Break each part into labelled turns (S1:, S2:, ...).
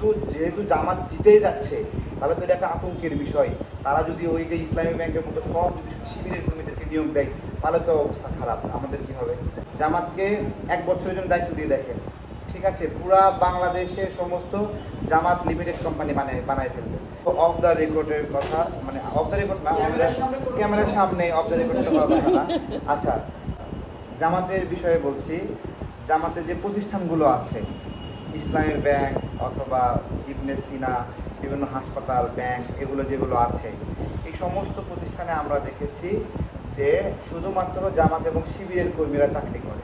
S1: তো যেহেতু জামাত জিতেই যাচ্ছে তাহলে তো এটা একটা আতঙ্কের বিষয়। তারা যদি ওই যে ইসলামী ব্যাংকের মতো সব যদি শিবিরের কর্মীদেরকে নিয়োগ দেয় তাহলে তো অবস্থা খারাপ। আমাদের কি হবে? জামাতকে এক বছরের জন্য দায়িত্ব দিয়ে দেখেন। ঠিক আছে পুরা বাংলাদেশের সমস্ত জামাত লিমিটেড কোম্পানি বানায় বানায় ফেলবে। অফ দ্য রেকর্ডের কথা মানে অফ দ্য রেকর্ড না
S2: ক্যামেরার সামনে
S1: অফ দ্য রেকর্ডের কথা না। আচ্ছা জামাতের বিষয়ে বলছি জামাতের যে প্রতিষ্ঠানগুলো আছে ইসলামী ব্যাংক অথবা ইবনে সিনা, বিভিন্ন হাসপাতাল, ব্যাংক, এগুলো যেগুলো আছে, এই সমস্ত প্রতিষ্ঠানে আমরা দেখেছি যে শুধুমাত্র জামাত এবং শিবিরের কর্মীরা চাকরি করে।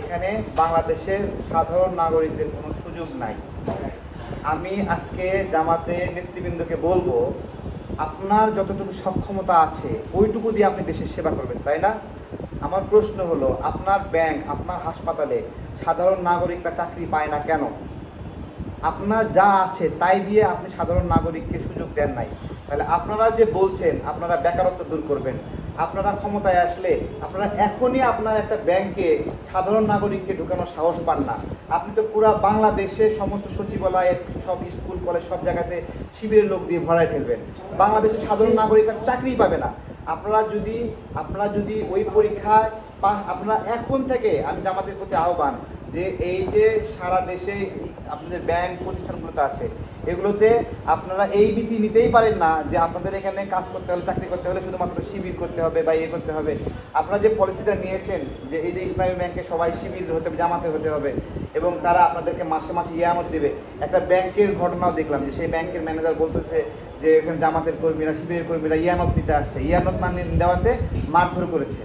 S1: এখানে বাংলাদেশের সাধারণ নাগরিকদের কোনো সুযোগ নাই। আমি আজকে জামাতে নেতৃবৃন্দকে বলব, আপনার যতটুকু সক্ষমতা আছে, ওইটুকু দিয়ে আপনি দেশের সেবা করবেন, তাই না? আমার প্রশ্ন হলো, আপনার ব্যাংক আপনার হাসপাতালে সাধারণ নাগরিকরা চাকরি পায় না কেন? আপনার যা আছে তাই দিয়ে আপনি সাধারণ নাগরিককে সুযোগ দেন নাই। তাহলে আপনারা যে বলছেন, আপনারা বেকারত্ব দূর করবেন। আপনারা ক্ষমতায় আসলে আপনারা এখনই আপনার একটা ব্যাংকে সাধারণ নাগরিককে ঢুকানোর সাহস পান না। আপনি তো পুরো বাংলাদেশে সমস্ত সচিবালয় সব স্কুল, কলেজ সব জায়গাতে শিবিরের লোক দিয়ে ভরায় ফেলবেন। বাংলাদেশের সাধারণ নাগরিকরা চাকরিই পাবে না। আপনারা যদি আপনারা যদি ওই পরীক্ষায় পা- আপনারা এখন থেকে আমি জামাতের প্রতি আহ্বান যে এই যে সারা দেশে আপনাদের ব্যাংক প্রতিষ্ঠানগুলোতে আছে, এগুলোতে আপনারা এই নীতি নিতেই পারেন না যে আপনাদের এখানে কাজ করতে হলে, চাকরি করতে হলে শুধুমাত্র শিবির করতে হবে বা ইয়ে করতে হবে। আপনারা যে পলিসিটা নিয়েছেন যে এই যে ইসলামী ব্যাংকে সবাই শিবির হতে হবে, জামাতে হতে হবে এবং তারা আপনাদেরকে মাসে মাসে ইয়ামত দেবে, একটা ব্যাংকের ঘটনাও দেখলাম যে সেই ব্যাংকের ম্যানেজার বলতেছে যে এখানে জামাতের কর্মীরা, শিবিরের কর্মীরা ইয়ানত দিতে আসছে। ইয়ানত না দেওয়াতে মারধর করেছে।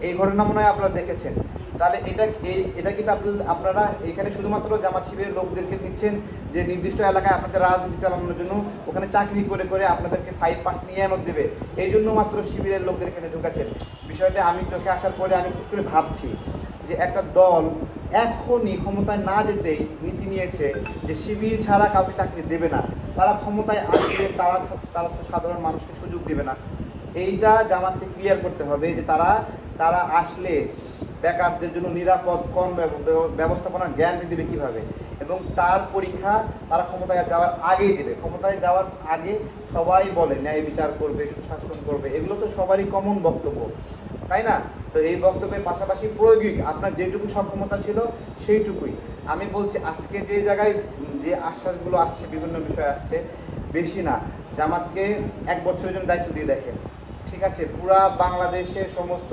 S1: এই ঘটনা মনে হয় আপনারা দেখেছেন। তাহলে এটা এই এটা কিন্তু আপনার- আপনারা এখানে শুধুমাত্র জামাত শিবিরের লোকদেরকে নিচ্ছেন যে নির্দিষ্ট এলাকায় আপনাদের রাজনীতি চালানোর জন্য? ওখানে চাকরি করে করে আপনাদেরকে ফাইভ পার্সেন্ট ইয়ানত দেবে। এই জন্য মাত্র শিবিরের লোকদের এখানে ঢুকাচ্ছেন। বিষয়টা আমি চোখে আসার পরে আমি খুব করে ভাবছি যে একটা দল এখনই ক্ষমতায় না যেতেই নীতি নিয়েছে যে শিবির ছাড়া কাউকে চাকরি দেবে না। তারা ক্ষমতায় আসলে তারা তারা তো সাধারণ মানুষকে সুযোগ দেবে না। এইটা জামাতকে ক্লিয়ার করতে হবে যে তারা তারা আসলে বেকারদের জন্য নিরাপদ, কম ব্যব- ব্যব- ব্যবস্থাপনার জ্ঞান দেবে কীভাবে? এবং তার পরীক্ষা তারা ক্ষমতায় যাওয়ার আগেই দেবে। ক্ষমতায় যাওয়ার আগে সবাই বলে, ন্যায় বিচার করবে, সুশাসন করবে। এগুলো তো সবারই কমন বক্তব্য। তাই না? তো এই বক্তব্যের পাশাপাশি প্রয়োগিক আপনার যেটুকু সক্ষমতা ছিল সেইটুকুই। আমি বলছি আজকে যে জায়গায় যে আশ্বাসগুলো আসছে, বিভিন্ন বিষয় আসছে, বেশি না। জামাতকে এক বছরের জন্য দায়িত্ব দিয়ে দেখেন। ঠিক আছে? পুরা বাংলাদেশের সমস্ত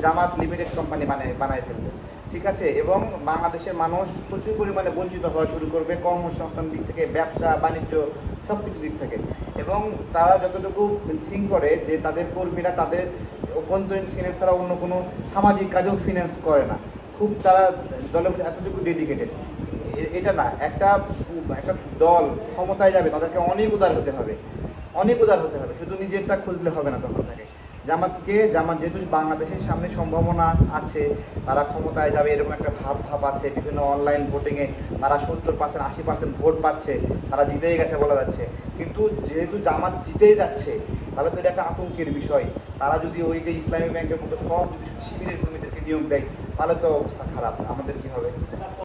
S1: জামাত লিমিটেড কোম্পানি বানায় বানায় ফেলবে। ঠিক আছে? এবং বাংলাদেশের মানুষ প্রচুর পরিমাণে বঞ্চিত হওয়া শুরু করবে। কর্মসংস্থান দিক থেকে ব্যবসা, বাণিজ্য সব কিছু দিক থেকে। এবং তারা যতটুকু থিঙ্ক করে যে তাদের কর্মীরা তাদের অভ্যন্তরীণ ফিনান্স ছাড়া অন্য কোনো সামাজিক কাজেও ফিনান্স করে না। খুব তারা দলের মধ্যে এতটুকু ডেডিকেটেড এটা না, একটা একটা দল ক্ষমতায় যাবে, তাদেরকে অনেক উদার হতে হবে। অনেক উদার হতে হবে, শুধু নিজেরটা খুঁজলে হবে না তখন থেকে। জামাতকে, জামাত যেহেতু বাংলাদেশের সামনে সম্ভাবনা আছে, তারা ক্ষমতায় যাবে এরকম একটা ভাব ভাব আছে। বিভিন্ন অনলাইন ভোটিংয়ে তারা সত্তর পার্সেন্ট আশি পার্সেন্ট ভোট পাচ্ছে, তারা জিতেই গেছে বলা যাচ্ছে। কিন্তু যেহেতু জামাত জিতেই যাচ্ছে, তাহলে তো এটা একটা আতঙ্কের বিষয়। তারা যদি ওই যে ইসলামী ব্যাংকের মতো সব যদি শিবিরের কর্মীদেরকে নিয়োগ দেয়, তাহলে তো অবস্থা খারাপ। আমাদের কি হবে?